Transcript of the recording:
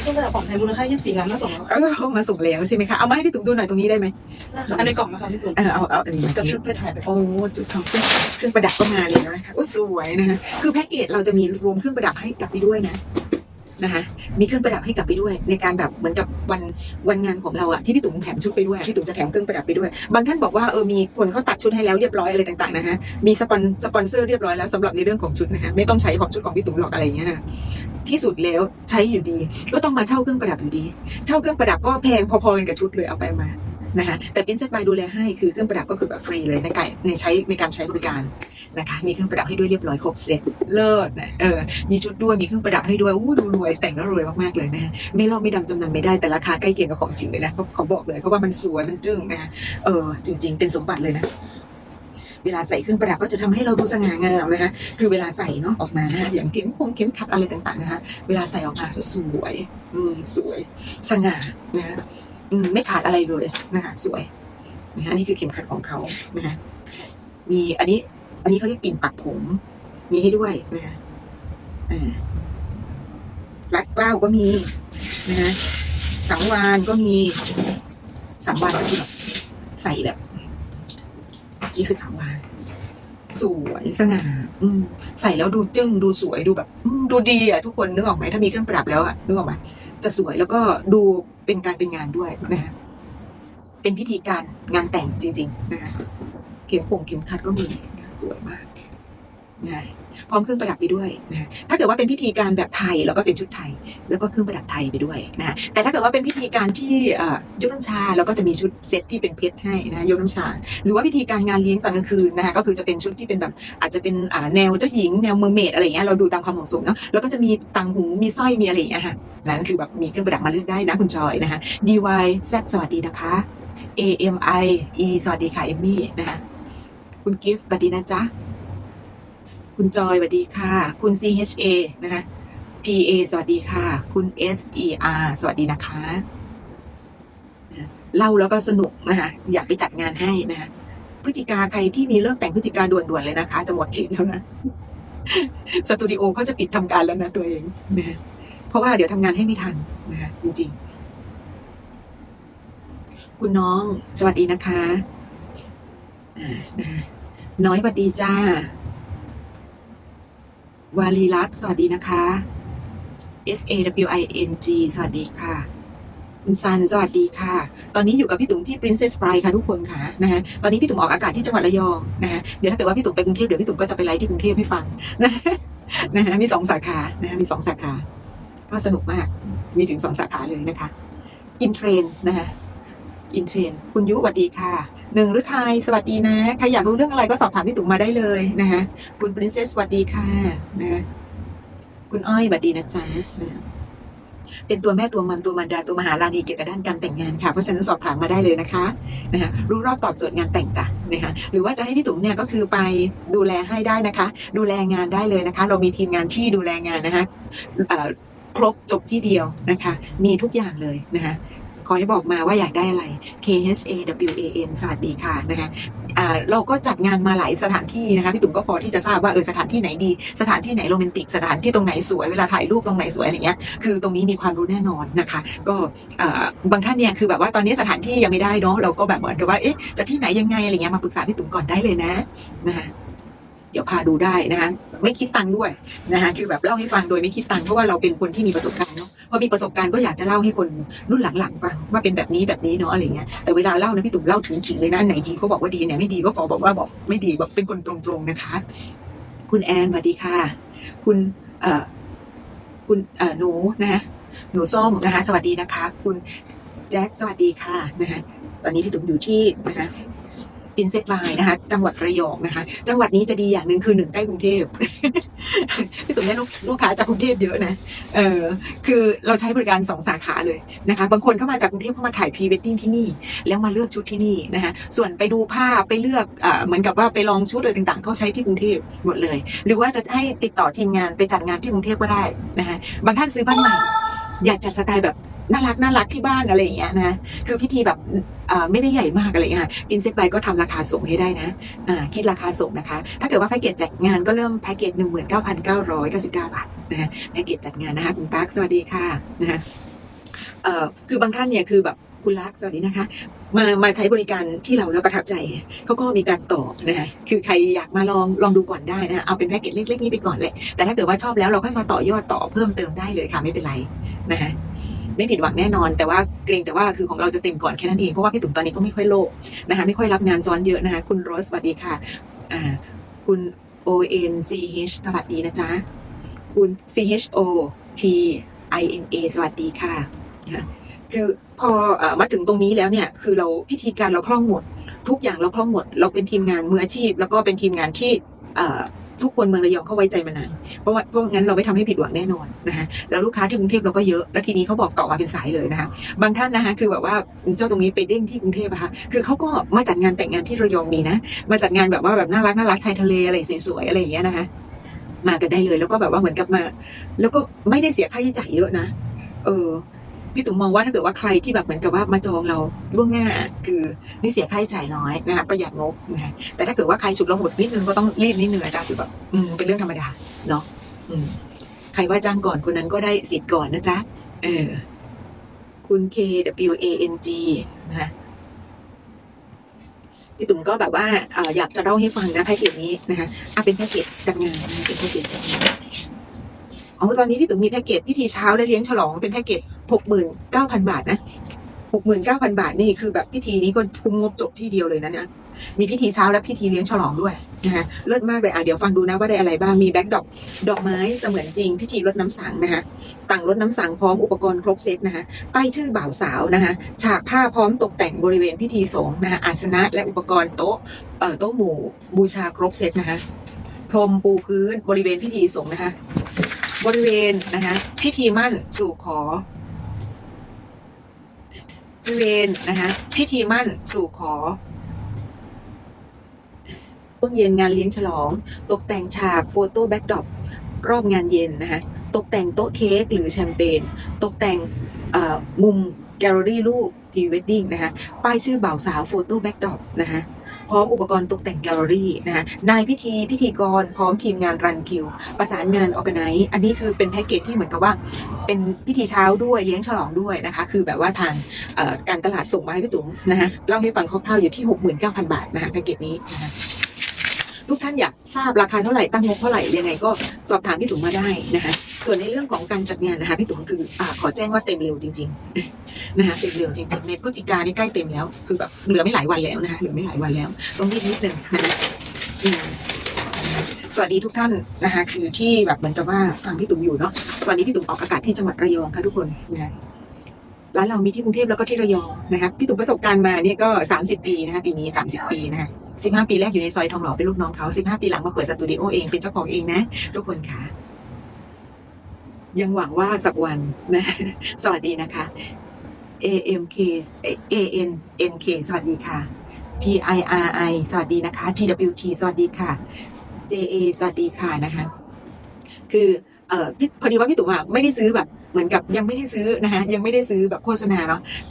เครื่องประดับของไทยมูลค่า24ล้านมาส่งแล้วเออเอามาส่งแล้วใช่ไหมคะ เอามาให้พี่ตุ๋มดูหน่อยตรงนี้ได้ไหมอันในกล่องนะคะพี่ตุ๋มเออเอาเอาอันนี้กับชุดไปถ่ายไปโอ้จุดทองเครื่องเครื่องประดับก็มาเลยนะคะโอ้สวยนะคะคือแพ็กเกจเราจะมีรวมเครื่องประดับให้กลับไปด้วยนะ นะคะมีเครื่องประดับให้กลับไปด้วย ในการแบบเหมือนกับวันวันงานของเราอะที่พี่ตุ๋มแถมชุดไปด้วยพี่ตุ๋มจะแถมเครื่องประดับไปด้วย บางท่านบอกว่าเออมีคนเขาตัดชุดให้แล้วเรียบร้อยอะไรต่างๆนะคะมีสปอนสปอนเซอร์เรียบร้อยแล้วสำหรับในเรื่องของชุดนะคะไม่ต้องใช้ของชุดของพี่ตุ๋มหรอกอะไรเงี้ยที่สุดแล้วใช้อยู่ดี ก็ต้องมาเช่าเครื่องประดับอยู่ดี เช่าเครื่องประดับก็แพงพอๆกันกับชุดเลยเอาไปมานะคะแต่เป็นเซตบายดูแลให้คือเครื่องประดับก็คือแบบฟรีเลยในการในใช้ในการใช้บริการ นะคะ มีเครื่องประดับให้ด้วยเรียบร้อยครบเซตเลิศนะเออมีชุดด้วยมีเครื่องประดับให้ด้วยอู้ดูรวยแต่งแล้วรวยมากๆเลยนะไม่ลอกไม่ดำจำนำไม่ได้แต่ราคาใกล้เคียงกับของจริงเลยนะเขาบอกเลยเขาว่ามันสวยมันจึ้งนะเออจริง ๆ เป็นสมบัติเลยนะเวลาใส่เครื่องประดับก็จะทำให้เราดูสง่างามนะคะ คือเวลาใส่เนาะออกมานะอย่างเข็มพงเข็มขัดอะไรต่างๆนะคะ เวลาใส่ออกมาจะสวย อืมสวย สง่านะคะอืมไม่ขาดอะไรเลยนะคะสวยนะคะอันนี้คือเข็มขัดของเขานะคะมีอันนี้ อันนี้เขาเรียกปิ่นปักผม มีให้ด้วยนะคะอ่ารัดเกล้าก็มีนะคะสังวานก็มี สังวานก็คือแบบใส่แบบนี่คือสังวานสวยสง่าอืมใส่แล้วดูจึ้งดูสวยดูแบบดูดีอะทุกคนนึกออกไหมถ้ามีเครื่องประดับแล้วอะนึกออกไหมจะสวยแล้วก็ดูเป็นการเป็นงานด้วยนะฮะเป็นพิธีการงานแต่งจริง ๆ นะฮะเข็มผงเข็มขัดก็มี สวยมากนะพร้อมเครื่องประดับไปด้วยนะถ้าเกิดว่าเป็นพิธีการแบบไทยเราก็เป็นชุดไทย แล้วก็เครื่องประดับไทยไปด้วยนะแต่ถ้าเกิดว่าเป็นพิธีการที่ยกน้ำชาเราก็จะมีชุดเซตที่เป็นเพชรให้นะยกน้ำชา หรือว่าพิธีการงานเลี้ยงตอนกลางคืนนะคะก็คือจะเป็นชุดที่เป็นแบบอาจจะเป็นแนวเจ้าหญิงแนวเมอร์เมดอะไรเงี้ยเราดูตามความเหมาะสมเนาะแล้วก็จะมีตังหูมีสร้อยมีอะไรอย่างเงี้ยค่ะนั่นคือแบบมีเครื่องประดับมาเลือกได้นะคุณจอยนะคะ DY Z สวัสดีนะคะ AMI E สวัสดีค่ะเอมมี่นะคะ คุณกิฟต์สวัสดีนะจ๊ะ คุณจอยสวัสดีค่ะ คุณ CHA นะคะ PA สวัสดีค่ะ คุณ SER สวัสดีนะคะเล่าแล้วก็สนุกนะคะอยากไปจัดงานให้นะคะพฤศจิกาใครที่มีเลิกแต่งพฤศจิกาด่วนๆเลยนะคะ จะหมดเขตแล้วนะสตูดิโอเขาจะปิดทำการแล้วนะตัวเองนะเพราะว่าเดี๋ยวทำงานให้ไม่ทันนะคะจริง ๆ คุณน้อง สวัสดีนะคะอ่านะ น้อยสวัสดีจ้า วาลีรัตน์สวัสดีนะคะ S A W I N G สวัสดีค่ะ คุณซัน สวัสดีค่ะ ตอนนี้อยู่กับพี่ตุ๋มที่ Princess Bride ค่ะทุกคนค่ะนะฮะ ตอนนี้พี่ตุ๋มออกอากาศที่จังหวัดระยองนะฮะ เดี๋ยวถ้าเกิดว่าพี่ตุ๋มไปกรุงเทพเดี๋ยวพี่ตุ๋มก็จะไปไลฟ์ที่กรุงเทพให้ฟังนะนะฮะ มีสองสาขานะฮะมีสองสาขา ก็สนุกมาก มีถึงสองสาขาเลยนะคะ อินเทรนนะฮะ อินเทรน คุณยุสวัสดีค่ะ หนึ่งฤทัยสวัสดีนะใครอยากรู้เรื่องอะไรก็สอบถามพี่ตุ๋มมาได้เลยนะฮะคุณ Princess สวัสดีค่ะนะคุณอ้อยสวัสดีนะจ๊ะนะเป็นตัวแม่ตัวมัมตัวมันดาตัวมหาราณีเกี่ยวกับด้านการแต่งงานค่ะ เพราะฉะนั้นสอบถามมาได้เลยนะคะนะคะรู้รอบตอบโจทย์งานแต่งจ้ะนะคะหรือว่าจะให้พี่ตุ๋มเนี่ยก็คือไปดูแลให้ได้นะคะ ดูแลงานได้เลยนะคะ เรามีทีมงานที่ดูแลงานนะคะครบจบที่เดียวนะคะ มีทุกอย่างเลยนะคะ ขอให้บอกมาว่าอยากได้อะไร K H A W A N สวัสดีค่ะนะคะเราก็จัดงานมาหลายสถานที่นะคะพี่ตุ๋มก็พอที่จะทราบว่าเออสถานที่ไหนดี สถานที่ไหนโรแมนติกสถานที่ตรงไหนสวยเวลาถ่ายรูปตรงไหนสวยอะไรเงี้ยคือตรงนี้มีความรู้แน่นอนนะคะ ก็บางท่านเนี่ยคือแบบว่าตอนนี้สถานที่ยังไม่ได้เนาะเราก็แบบเหมือนกับว่าเอ๊ะจะที่ไหนยังไงอะไรเงี้ยมาปรึกษาพี่ตุ๋มก่อนได้เลยนะนะคะเดี๋ยวพาดูได้นะคะไม่คิดตังค์ด้วยนะคะคือแบบเล่าให้ฟังโดยไม่คิดตังค์เพราะว่าเราเป็นคนที่มีประสบการณ์เนาะ พอมีประสบการณ์ก็อยากจะเล่าให้คนรุ่นหลังๆฟังว่าเป็นแบบนี้แบบนี้เนาะอะไรเงี้ยแต่เวลาเล่านะพี่ตุ๋มเล่าถึงขิงเลยนะไหนดีเขาบอกว่าดีเนี่ยไม่ดีก็ขอบอกว่าบอกไม่ดีบอกเป็นคนตรงๆนะคะ คุณแอนสวัสดีค่ะ คุณเอ่อคุณเอ่อหนูนะหนูส้มนะคะ สวัสดีนะคะ คุณแจ็คสวัสดีค่ะนะคะตอนนี้พี่ตุ๋มอยู่ที่นะคะปินเซตไลน์นะคะ จังหวัดระยองนะคะ จังหวัดนี้จะดีอย่างหนึ่งคือหนึ่งใกล้กรุงเทพ พี่ตุ๋มได้ลูกลูกค้าจากกรุงเทพเยอะนะ เออคือเราใช้บริการสองสาขาเลยนะคะ บางคนเข้ามาจากกรุงเทพเข้ามาถ่ายพรีเวดดิ้งที่นี่ แล้วมาเลือกชุดที่นี่นะคะ ส่วนไปดูภาพไปเลือกเอ่อเหมือนกับว่าไปลองชุดอะไรต่างๆ เขาใช้ที่กรุงเทพหมดเลย หรือว่าจะให้ติดต่อทีมงานไปจัดงานที่กรุงเทพก็ได้นะคะ บางท่านซื้อบ้านใหม่ อยากจัดสไตล์แบบ น่ารักน่ารักที่บ้านอะไรอย่างเงี้ยนะคือพิธีแบบไม่ได้ใหญ่มากอะไรอย่างเงี้ยอินเซตไปก็ทำราคาส่งให้ได้นะคิดราคาส่งนะคะ ถ้าเกิดว่าแพ็กเกจจัดงานก็เริ่มแพ็กเกจหนึ่งหมื่นเก้าพันเก้าร้อยเก้าสิบเก้าบาทนะฮะแพ็กเกจจัดงานนะคะคุณตั๊กสวัสดีค่ะนะคะคือบางท่านเนี่ยคือแบบคุณลักษณ์สวัสดีนะคะมามาใช้บริการที่เราแล้วประทับใจเขาก็มีการต่อนะคะคือใครอยากมาลองลองดูก่อนได้นะเอาเป็นแพ็กเกจเล็กๆนี้ไปก่อนเลยแต่ถ้าเกิดว่าชอบแล้วเราค่อยมาต่อยอดต่อเพิ่มเติมได้เลยค่ะไม่เป็นไรนะคะ ไม่ผิดหวังแน่นอน แต่ว่าเกรงแต่ว่าคือของเราจะเต็มก่อนแค่นั้นเองเพราะว่าพี่ตุ๋มตอนนี้ก็ไม่ค่อยโลภนะคะไม่ค่อยรับงานซ้อนเยอะนะคะคุณโรสสวัสดีค่ะอ่าคุณ O N C H สวัสดีนะจ๊ะคุณ C H O T I N A สวัสดีค่ะนะคือพออมาถึงตรงนี้แล้วเนี่ยคือเราพิธีการเราคล่องหมด ทุกอย่างเราคล่องหมด เราเป็นทีมงานมืออาชีพ แล้วก็เป็นทีมงานที่ ทุกคนเมืองระยองเขาไว้ใจมานานเพราะว่าเพราะงั้นเราไม่ทำให้ผิดหวังแน่นอนนะคะแล้วลูกค้าที่กรุงเทพเราก็เยอะแล้วทีนี้เขาบอกต่อมาเป็นสายเลยนะคะบางท่านนะคะคือแบบว่าเจ้าตรงนี้ไปเด้งที่กรุงเทพอะค่ะคือเขาก็มาจัดงานแต่งงานที่ระยองมีนะ มาจัดงานแบบว่าแบบน่ารักน่ารักชายทะเลอะไรสวยๆอะไรอย่างเงี้ยนะคะมากันได้เลยแล้วก็แบบว่าเหมือนกับมา แล้วก็ไม่ได้เสียค่าใช้จ่ายเยอะนะเออ พี่ตุ๋มมองว่าถ้าเกิดว่าใครที่แบบเหมือนกับว่ามาจองเราล่วงหน้าคือนี่เสียค่าใช้จ่ายน้อยนะคะประหยัดงบนะคะแต่ถ้าเกิดว่าใครฉุกละหุดนิดนึงก็ต้องรีบนิดนึงอาจารย์คือแบบอืมเป็นเรื่องธรรมดาเนาะอืมใครว่าจ้างก่อนคนนั้นก็ได้สิทธิ์ก่อนนะจ๊ะเออ คุณ K W A N G นะคะพี่ตุ๋มก็แบบว่าอยากจะเล่าให้ฟังนะแพ็กเกจนี้นะคะอะเป็นแพ็กเกจจัดงานนะคะเป็นแพ็กเกจจัดงาน อ๋อตอนนี้พี่ตุ๋มมีแพ็กเกจพิธีเช้าและเลี้ยงฉลองเป็นแพ็กเกจหกหมื่นเก้าพันบาทนะหกหมื่นเก้าพันบาทนี่คือแบบพิธีนี้ก็คุ้มงบจบที่เดียวเลยนะเนี่ยมีพิธีเช้าและพิธีเลี้ยงฉลองด้วยนะคะเลิศมากเลยอะเดี๋ยวฟังดูนะว่าได้อะไรบ้างมีแบ็กดอกดอกไม้เสมือนจริง พิธีรดน้ำสังนะคะต่างรดน้ำสังพร้อมอุปกรณ์ครบเซตนะคะป้ายชื่อบ่าวสาวนะคะฉากผ้าพร้อมตกแต่งบริเวณพิธีสงฆ์นะคะอาสนะและอุปกรณ์โต๊ะเอ่อโต๊ะหมู่บูชาครบเซตนะคะพรมปูพื้นบริเวณพิธีสงฆ์นะคะ บริเวณนะคะพิธีมั่นสู่ขอบริเวณนะคะพิธีมั่นสู่ขอต้นเย็นงานเลี้ยงฉลอง ตกแต่งฉากโฟโต้แบ็กดรอปรอบงานเย็นนะคะตกแต่งโต๊ะเค้กหรือแชมเปญตกแต่งมุมแกลเลอรี่รูปพรีเวดดิ้งนะคะป้ายชื่อบ่าวสาวโฟโต้แบ็กดรอปนะคะ พร้อมอุปกรณ์ตกแต่งแกลเลอรี่นะคะนายพิธีพิธีกรพร้อมทีมงานรันคิว ประสานงานออ g a ไน z e อันนี้คือเป็นแพ็กเกจที่เหมือนกับว่า เป็นพิธีเช้าด้วยเลี้ยงฉลองด้วยนะคะ คือแบบว่าทางการตลาดส่งมาให้พี่ตุ๋มนะคะเล่าให้ฟังคร่าวๆอยู่ที่ 69,000 บาทนะคะแพ็กเกจนี้นะคะทุกท่านอยากทราบราคาเท่าไหร่ตั้งงบเท่าไหร่ยังไงก็สอบถามพี่ตุ๋มมาได้นะคะ ส่วนในเรื่องของการจัดงานนะคะพี่ตุ๋มคืออขอแจ้งว่าเต็มเร็วจริงๆนะคะเต็มเร็วจริงๆในพฤศจิกานี่ใกล้เต็มแล้ว คือแบบเหลือไม่หลายวันแล้วนะคะเหลือไม่หลายวันแล้วต้องรีบนิดนึงนะคะสวัสดีทุกท่านนะคะคือที่แบบเหมือนกับว่าฟังพี่ตุ๋มอยู่เนาะตอนนี้พี่ตุ๋มออกอากาศที่จังหวัดระยองค่ะทุกคนนะร้านเรามีที่กรุงเทพแล้วก็ที่ระยองนะคะพี่ตุ๋มประสบการณ์มาเนี่ยก็ 30 ปีนะคะปีนี้ 30 ปีนะคะ15 ปีแรกอยู่ในซอยทองหล่อเป็นลูกน้องเขา15 ปีหลังมาเปิดสตูดิโอเองเป็นเจ้าของเองนะ ทุกคนค่ะ ยังหวังว่าสักวันนะสวัสดีนะคะ AMK ANNK สวัสดีค่ะ PIRI สวัสดีนะคะ TWT สวัสดีค่ะ JA สวัสดีค่ะนะคะ คือเออพอดีว่าพี่ตุ๋มอะไม่ได้ซื้อแบบ เหมือนกับยังไม่ได้ซื้อนะคะยังไม่ได้ซื้อแบบโฆษณาเนาะ